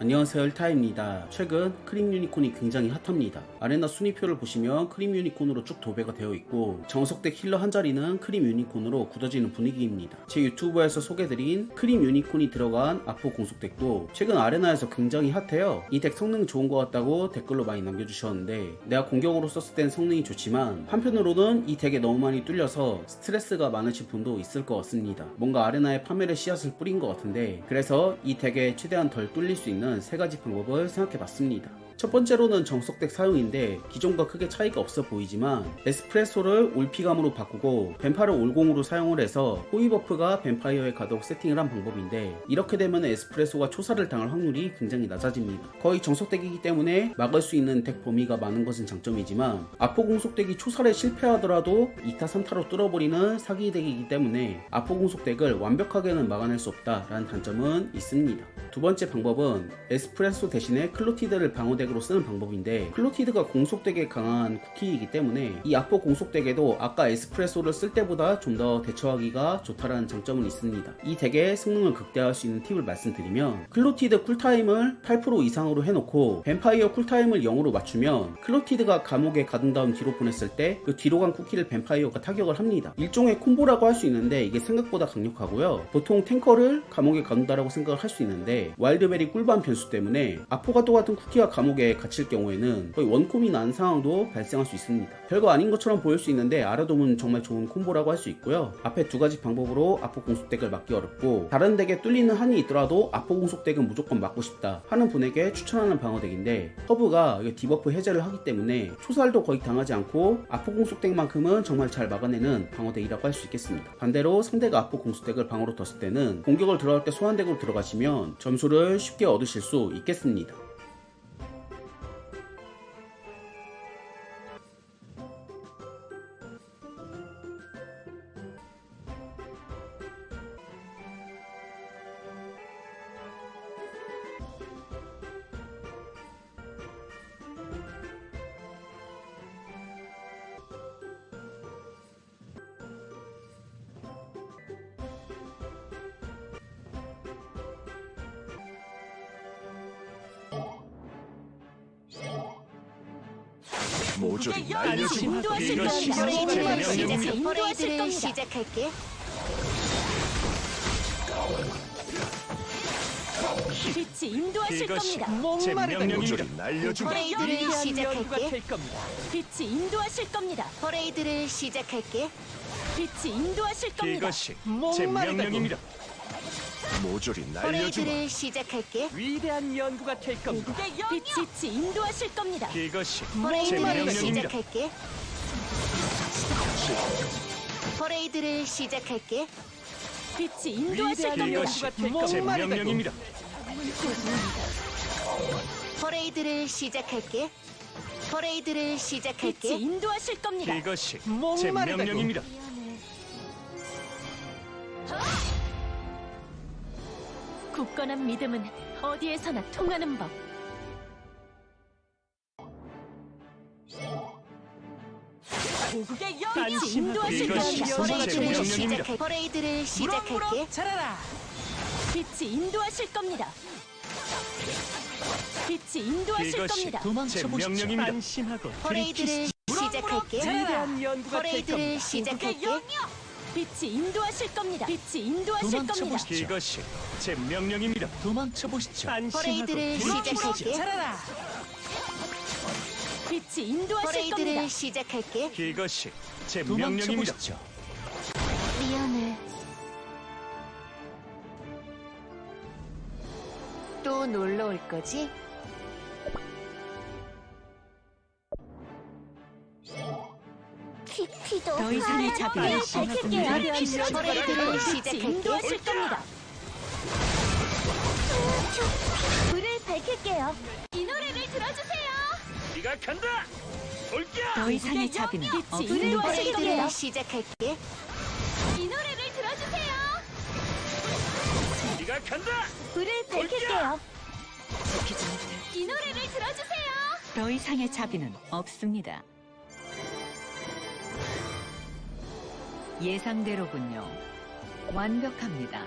안녕하세요 일타입니다. 최근 크림 유니콘이 굉장히 핫합니다. 아레나 순위표를 보시면 크림 유니콘으로 쭉 도배가 되어 있고 정석덱 힐러 한 자리는 크림 유니콘으로 굳어지는 분위기입니다. 제 유튜브에서 소개드린 크림 유니콘이 들어간 아포 공속덱도 최근 아레나에서 굉장히 핫해요. 이 덱 성능 좋은 것 같다고 댓글로 많이 남겨주셨는데 내가 공격으로 썼을 땐 성능이 좋지만 한편으로는 이 덱에 너무 많이 뚫려서 스트레스가 많으신 분도 있을 것 같습니다. 뭔가 아레나에 파멸의 씨앗을 뿌린 것 같은데 그래서 이 덱에 최대한 덜 뚫릴 수 있는 세 가지 방법을 생각해 봤습니다. 첫 번째로는 정석덱 사용인데 기존과 크게 차이가 없어 보이지만 에스프레소를 올피감으로 바꾸고 뱀파를 올공으로 사용을 해서 호위 버프가 뱀파이어에 가도록 세팅을 한 방법인데 이렇게 되면 에스프레소가 초사를 당할 확률이 굉장히 낮아집니다. 거의 정석덱이기 때문에 막을 수 있는 덱 범위가 많은 것은 장점이지만 아포 공속덱이 초사를 실패하더라도 2타 3타로 뚫어버리는 사기 덱이기 때문에 아포 공속덱을 완벽하게는 막아낼 수 없다라는 단점은 있습니다. 두 번째 방법은 에스프레소 대신에 클로티드를 방어덱으로 쓰는 방법인데 클로티드가 공속덱에 강한 쿠키이기 때문에 이 악보 공속덱에도 아까 에스프레소를 쓸 때보다 좀 더 대처하기가 좋다라는 장점은 있습니다. 이 덱의 성능을 극대화할 수 있는 팁을 말씀드리면 클로티드 쿨타임을 8% 이상으로 해놓고 뱀파이어 쿨타임을 0으로 맞추면 클로티드가 감옥에 가둔 다음 뒤로 보냈을 때 그 뒤로 간 쿠키를 뱀파이어가 타격을 합니다. 일종의 콤보라고 할 수 있는데 이게 생각보다 강력하고요. 보통 탱커를 감옥에 가둔다라고 생각을 할 수 있는데 와일드베리 꿀밤 변수 때문에 아포가토 같은 쿠키가 감옥에 갇힐 경우에는 거의 원콤이 난 상황도 발생할 수 있습니다. 별거 아닌 것처럼 보일 수 있는데 알아두면 정말 좋은 콤보라고 할 수 있고요. 앞에 두 가지 방법으로 아포 공속 덱을 막기 어렵고 다른 덱에 뚫리는 한이 있더라도 아포 공속 덱은 무조건 막고 싶다 하는 분에게 추천하는 방어 덱인데 허브가 이게 디버프 해제를 하기 때문에 초살도 거의 당하지 않고 아포 공속 덱만큼은 정말 잘 막아내는 방어 덱이라고 할 수 있겠습니다. 반대로 상대가 아포 공속 덱을 방어로 뒀을 때는 공격을 들어갈 때 소환 덱으로 들어가시면 점수를 쉽게 얻으실 수 있겠습니다. 모조리 아니, 날려주마 인도하실 겁니다. 인도하실 겁니다. 시작할게. 빛이 인도하실 이것이 겁니다. 제 명령입니다 모조리 날려주마 퍼레이드를 연구가 시작할게. 될 겁니다. 빛이 인도하실 겁니다. 퍼레이드를 시작할게. 빛이 인도하실 겁니다. 이것이 제 명령입니다 모조리 날려주마 퍼레이드를 시작할게. 위대한 연구가 될 겁니다. 빛이 인도하실 겁니다. 이것이 제 퍼레이드를 명령입니다 시작할게. 퍼레이드를 시작할게. 빛이 인도하실 위대한 겁니다. 이것이 연구가 될제 겁니다. 명령입니다 퍼레이드를 시작할게. 퍼레이드를 빛이 시작할게. 인도하실 겁니다. 이것이 제 목마르다고. 명령입니다 굳건한 믿음은 어디에서나 통하는 법. 고국의 영이 빛이 인도하실 이것이 겁니다. 제 퍼레이드를. 시작할게. 퍼레이드를 시작할게. 무럭무럭 자라라. 빛이 인도하실 겁니다. 빛이 인도하실 이것이 겁니다. 제 명령입니다 안심하고 퍼레이드를 시작할게. 위대한 연구가 될 퍼레이드를 겁니다. 시작할게. 빛이 인도하실 겁니다. 빛이 인도하실 겁니다. 이것이 제 명령입니다 퍼레이드를 무럭무럭 시작할게. 자라라. 빛이 인도하실 겁니다. 퍼레이드를 시작할게. 이것이 제 명령입니다 미안해. 또 놀러 올 거지? 더 이상의 자비를 밝힐게요. 퍼레이드를 빛이 시작할게. 인도하실 겁니다. 불을 밝힐게요. 이 노래를 들어주세요. 네가 간다 돌겨 더 이상의 자비는 퍼레이드를 겁니다. 시작할게. 이 노래를 들어주세요. 네가 간다 불을 밝힐게요. 이 노래를 들어주세요. 더 이상의 자비는 없습니다. 예상대로군요. 완벽합니다.